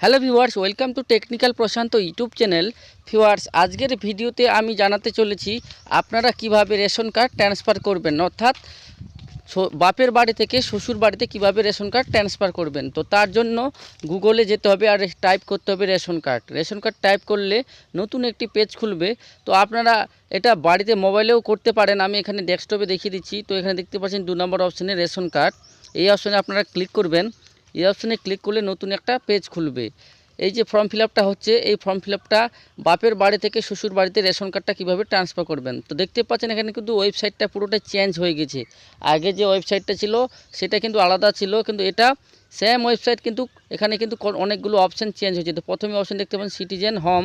Hello viewers, welcome to technical Prashant YouTube channel. Viewers, আজকের ভিডিওতে আমি জানাতে চলেছি, আপনারা কীভাবে রেশন কার্ড ট্রান্সফার করবেন? অর্থাৎ বাপের বাড়ি থেকে শ্বশুর বাড়িতে কীভাবে রেশন কার্ড ট্রান্সফার করবেন? তো তার জন্য গুগলে যেতে হবে আর টাইপ করতে হবে ration card. Ration card type করলে নতুন একটি পেজ খুলবে। তো আপনারা এটা বাড়িতে মোবাইলেও করতে পারেন। আমি এখানে ডেস্কটপে দেখিয়ে দিচ্ছি। তো এখানে দেখতে পাচ্ছেন দু নম্বর অপশানে রেশন কার্ড। এই অপশানে আপনারা ক্লিক করবেন। এই অপশানে ক্লিক করলে নতুন একটা পেজ খুলবে। এই যে ফর্ম ফিল হচ্ছে, এই ফর্ম ফিল বাপের বাড়ি থেকে শ্বশুর বাড়িতে রেশন কার্ডটা কীভাবে ট্রান্সফার করবেন? তো দেখতে পাচ্ছেন এখানে কিন্তু ওয়েবসাইটটা পুরোটা চেঞ্জ হয়ে গেছে। আগে যে ওয়েবসাইটটা ছিল, সেটা কিন্তু আলাদা ছিল, কিন্তু এটা সেম ওয়েবসাইট কিন্তু এখানে কিন্তু অনেকগুলো অপশান চেঞ্জ হয়েছে। তো প্রথমে অপশান দেখতে পাচ্ছেন সিটিজেন হোম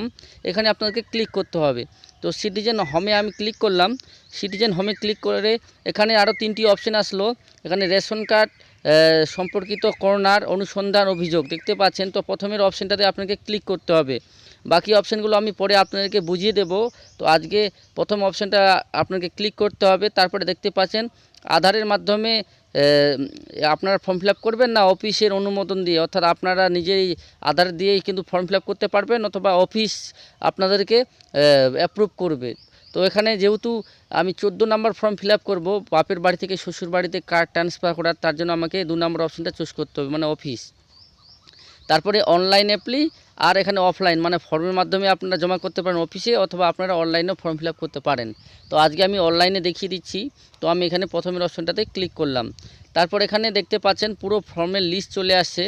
এখানে আপনাদেরকে ক্লিক করতে হবে। তো সিটিজেন হোমে আমি ক্লিক করলাম। সিটিজেন হোমে ক্লিক করে এখানে আরও তিনটি অপশান আসলো। এখানে রেশন কার্ড সম্পর্কিত করোনার অনুসন্ধান অভিযোগ। দেখতে পাচ্ছেন, তো প্রথমের অপশানটাতে আপনাকে ক্লিক করতে হবে। বাকি অপশানগুলো আমি পরে আপনাদেরকে বুঝিয়ে দেব। তো আজকে প্রথম অপশানটা আপনাকে ক্লিক করতে হবে। তারপরে দেখতে পাচ্ছেন, আধারের মাধ্যমে আপনারা ফর্ম ফিল করবেন না অফিসের অনুমোদন দিয়ে? অর্থাৎ আপনারা নিজেই আধার দিয়েই কিন্তু ফর্ম ফিল করতে পারবেন অথবা অফিস আপনাদেরকে অ্যাপ্রুভ করবে। তো এখানে যেহেতু আমি চোদ্দ নাম্বার ফর্ম ফিল আপ করব, বাপের বাড়ি থেকে শ্বশুর বাড়িতে কার্ড ট্রান্সফার করার, তার জন্য আমাকে দু নম্বর অপশানটা চুজ করতে হবে মানে অফিস তারপরে অনলাইন অ্যাপ্লি আর এখানে অফলাইন মানে ফর্মের মাধ্যমে আপনারা জমা করতে পারেন অফিসে অথবা আপনারা অনলাইনেও ফর্ম ফিল করতে পারেন। তো আজকে আমি অনলাইনে দেখিয়ে দিচ্ছি, তো আমি এখানে প্রথমের অপশনটাতে ক্লিক করলাম। তারপর এখানে দেখতে পাচ্ছেন পুরো ফর্মের লিস্ট চলে আসছে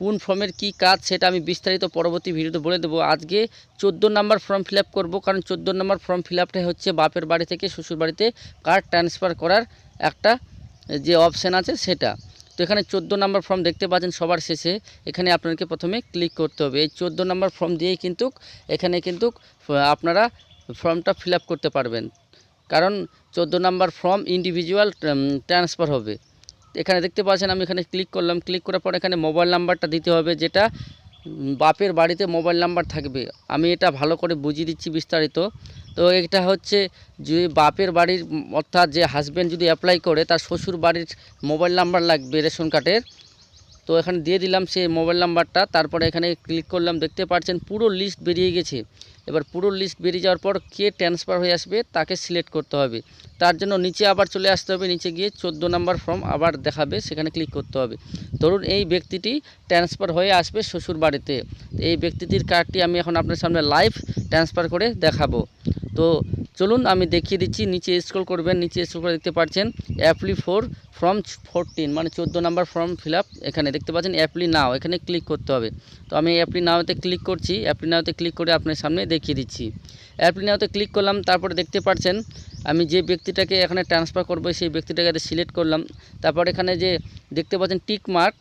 কোন ফর্মের কি কাজ সেটা আমি বিস্তারিত পরবর্তী ভিডিওতে বলে দেবো। আজকে চোদ্দ নাম্বার ফর্ম ফিল আপ করব, কারণ চোদ্দ নাম্বার ফর্ম ফিল আপটাই হচ্ছে বাপের বাড়ি থেকে শ্বশুর বাড়িতে কার্ড ট্রান্সফার করার একটা যে অপশান আছে সেটা। তো এখানে চোদ্দ নাম্বার ফর্ম দেখতে পাচ্ছেন সবার শেষে। এখানে আপনাকে প্রথমে ক্লিক করতে হবে। এই চোদ্দ নাম্বার ফর্ম দিয়েই কিন্তু, এখানে কিন্তু আপনারা ফর্মটা ফিল করতে পারবেন। কারণ চোদ্দ নাম্বার ফর্ম ইন্ডিভিজুয়াল ট্রান্সফার হবে। এখানে দেখতে পাচ্ছেন, আমি এখানে ক্লিক করলাম। ক্লিক করার পর এখানে মোবাইল নাম্বারটা দিতে হবে, যেটা বাপের বাড়িতে মোবাইল নাম্বার থাকবে। আমি এটা ভালো করে বুঝিয়ে দিচ্ছি বিস্তারিত। তো এটা হচ্ছে যে বাপের বাড়ির, অর্থাৎ যে হাজব্যান্ড যদি অ্যাপ্লাই করে, তার শ্বশুর বাড়ির মোবাইল নাম্বার লাগবে রেশন কার্ডের। তো এখানে দিয়ে দিলাম সেই মোবাইল নাম্বারটা, তারপরে এখানে ক্লিক করলাম, দেখতে পাচ্ছেন পুরো লিস্ট বেরিয়ে গেছে। এবার পুরো লিস্ট বেরিয়ে যাওয়ার পর কে ট্রান্সফার হয়ে আসবে তাকে সিলেক্ট করতে হবে। তার জন্য নিচে আবার চলে আসতে হবে, নিচে গিয়ে চোদ্দ নাম্বার ফর্ম আবার দেখাবে, সেখানে ক্লিক করতে হবে। ধরুন এই ব্যক্তিটি ট্রান্সফার হয়ে আসবে শ্বশুর বাড়িতে। এই ব্যক্তিটির কার্ডটি আমি এখন আপনার সামনে লাইভ ট্রান্সফার করে দেখাবো। তো চলুন আমি দেখিয়ে দিচ্ছি, নিচে স্ক্রল করবেন, নিচে স্ক্রল করে দেখতে পাচ্ছেন অ্যাপলি ফোর ফর্ম ফোরটিন মানে চোদ্দ নাম্বার ফর্ম ফিল এখানে দেখতে পাচ্ছেন অ্যাপলি নাও এখানে ক্লিক করতে হবে। তো আমি অ্যাপ্লি নাওতে ক্লিক করছি অ্যাপলি নাওতে ক্লিক করে আপনার সামনে দেখিয়ে দিচ্ছি। অ্যাপলি নাওতে ক্লিক করলাম, তারপরে দেখতে পাচ্ছেন, আমি যে ব্যক্তিটাকে এখানে ট্রান্সফার করব, সেই ব্যক্তিটাকে সিলেক্ট করলাম। তারপর এখানে যে দেখতে পাচ্ছেন টিক মার্ক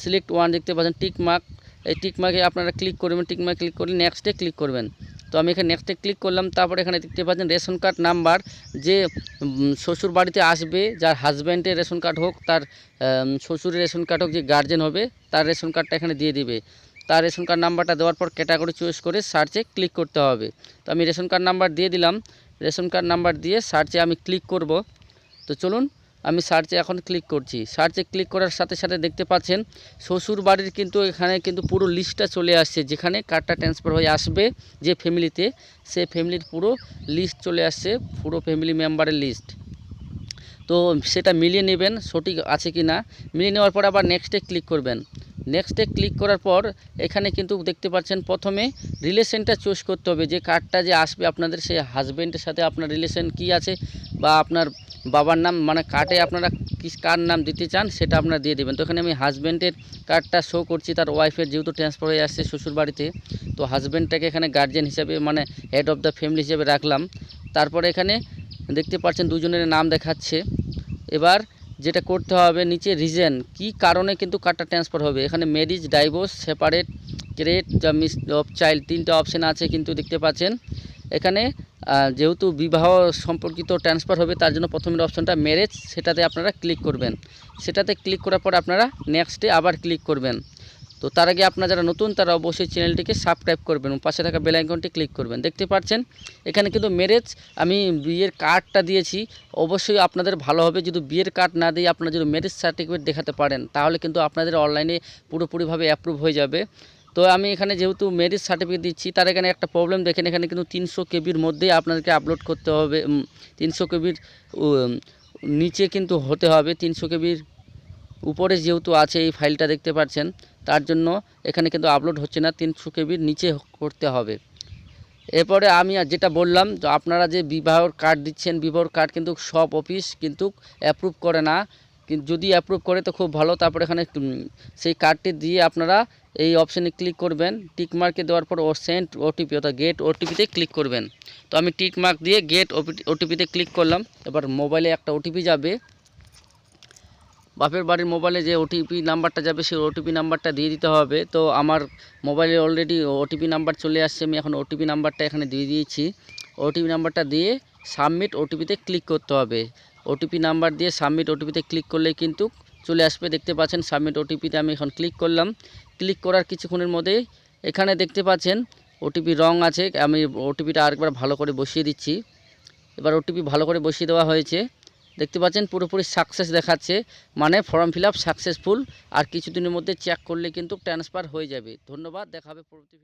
সিলেক্ট ওয়ান দেখতে পাচ্ছেন টিক মার্ক এই টিক মার্কে আপনারা ক্লিক করবেন টিক মার্ক ক্লিক করলে নেক্সটে ক্লিক করবেন। তো আমি এখানে নেক্সটে ক্লিক করলাম, তারপরে এখানে দেখতে পাচ্ছেন রেশন কার্ড নাম্বার যে শ্বশুর বাড়িতে আসবে, যার হাজব্যান্ডের রেশন কার্ড হোক, তার শ্বশুরের রেশন কার্ড হোক, যে গার্জেন হবে, তার রেশন কার্ডটা এখানে দিয়ে দিবে। তার রেশন কার্ড নাম্বারটা দেওয়ার পর ক্যাটাগরি চয়েস করে সার্চে ক্লিক করতে হবে। তো আমি রেশন কার্ড নাম্বার দিয়ে দিলাম। রেশন কার্ড নাম্বার দিয়ে সার্চে আমি ক্লিক করব। তো চলুন আমি সার্চে এখন ক্লিক করছি। সার্চে ক্লিক করার সাথে সাথে দেখতে পাচ্ছেন শ্বশুর বাড়ির কিন্তু এখানে কিন্তু পুরো লিস্টটা চলে আসছে, যেখানে কার্ডটা ট্রান্সফার হয়ে আসবে যে ফ্যামিলিতে সে ফ্যামিলির পুরো লিস্ট চলে আসছে, পুরো ফ্যামিলি মেম্বারের লিস্ট তো সেটা মিলিয়ে নেবেন, সঠিক আছে কি না মিলিয়ে নেওয়ার পর আবার নেক্সটে ক্লিক করবেন। নেক্সটে ক্লিক করার পর এখানে কিন্তু দেখতে পাচ্ছেন প্রথমে রিলেশনটা চুজ করতে হবে। যে কার্ডটা যে আসবে আপনাদের সেই হাজব্যান্ডের সাথে আপনার রিলেশন কি আছে বা আপনার বাবার নাম মানে কার্ডে আপনারা কি, কার নাম দিতে চান সেটা আপনারা দিয়ে দেবেন। তো এখানে আমি হাজব্যান্ডের কার্ডটা শো করছি, তার ওয়াইফের যেহেতু ট্রান্সফার হয়ে আসছে শ্বশুর বাড়িতে তো হাজব্যান্ডটাকে এখানে গার্জেন হিসাবে মানে হেড অফ দ্য ফ্যামিলি হিসেবে রাখলাম। তারপরে এখানে দেখতে পাচ্ছেন দুজনের নাম দেখাচ্ছে। এবার যেটা করতে হবে নিচে রিজেন কি কারণে কিন্তু কার্ডটা ট্রান্সফার হবে? এখানে marriage divorce separate crate miss of child তিনটা অপশান আছে কিন্তু দেখতে পাচ্ছেন। এখানে যেহেতু বিবাহ সম্পর্কিত ট্রান্সফার হবে, তার জন্য প্রথমের অপশানটা ম্যারেজ সেটাতে আপনারা ক্লিক করবেন। সেটাতে ক্লিক করার পর আপনারা নেক্সটে আবার ক্লিক করবেন। তো তার আগে আপনারা যারা নতুন, তারা অবশ্যই চ্যানেলটিকে সাবস্ক্রাইব করবেন পাশে থাকা বেল আইকনটি ক্লিক করবেন। দেখতে পাচ্ছেন, এখানে কিন্তু ম্যারেজ আমি বিয়ের কার্ডটা দিয়েছি। অবশ্যই আপনাদের ভালো হবে, যদি বিয়ের কার্ড না দিয়ে আপনারা যদি ম্যারেজ সার্টিফিকেট দেখাতে পারেন, তাহলে কিন্তু আপনাদের অনলাইনে পুরোপুরিভাবে অ্যাপ্রুভ হয়ে যাবে। তো আমি এখানে যেহেতু ম্যারেজ সার্টিফিকেট দিচ্ছি, তার এখানে একটা প্রবলেম দেখেন এখানে কিন্তু তিনশো কেবির মধ্যেই আপনাদেরকে আপলোড করতে হবে তিনশো কেবির নিচে কিন্তু হতে হবে। তিনশো কেবির উপরে যেহেতু আছে এই ফাইলটা দেখতে পাচ্ছেন। তার জন্য এখানে কিন্তু আপলোড হচ্ছে না, তিনশো কেবির নিচে করতে হবে। এরপরে আমি যেটা বললাম আপনারা যে বিবাহর কার্ড দিচ্ছেন বিবাহর কার্ড কিন্তু সব অফিস কিন্তু অ্যাপ্রুভ করে না। যদি অ্যাপ্রুভ করে তো খুব ভালো, তারপরে এখানে সেই কার্ডটি দিয়ে আপনারা এই অপশানে ক্লিক করবেন। টিক মার্কে দেওয়ার পর ও সেন্ট ওটিপি অর্থাৎ গেট ওটিপিতে ক্লিক করবেন। তো আমি টিক মার্ক দিয়ে গেট ওটিপিতে ক্লিক করলাম। এবার মোবাইলে একটা ওটিপি যাবে। বাপের বাড়ির মোবাইলে যে ওটিপি নাম্বারটা যাবে সেই ওটিপি নাম্বারটা দিয়ে দিতে হবে তো আমার মোবাইলে অলরেডি ওটিপি নাম্বার চলে আসছে আমি এখন ওটিপি নাম্বারটা এখানে দিয়ে দিয়েছি ওটিপি নাম্বারটা দিয়ে সাবমিট ওটিপিতে ক্লিক করতে হবে ওটিপি নাম্বার দিয়ে সাবমিট ওটিপিতে ক্লিক করলেই কিন্তু চলে আসবে দেখতে পাচ্ছেন সাবমিট ওটিপিতে আমি এখন ক্লিক করলাম ক্লিক করার কিছুক্ষণের মধ্যেই এখানে দেখতে পাচ্ছেন ওটিপি রং আছে আমি ওটিপিটা আরেকবার ভালো করে বসিয়ে দিচ্ছি এবার ওটিপি ভালো করে বসিয়ে দেওয়া হয়েছে দেখতে পাচ্ছেন পুরোপুরি সাকসেস দেখাচ্ছে। মানে ফর্ম ফিল আপ সাকসেসফুল আর কিছুদিনের মধ্যে চেক করলে কিন্তু ট্রান্সফার হয়ে যাবে। ধন্যবাদ, দেখাবে পরবর্তী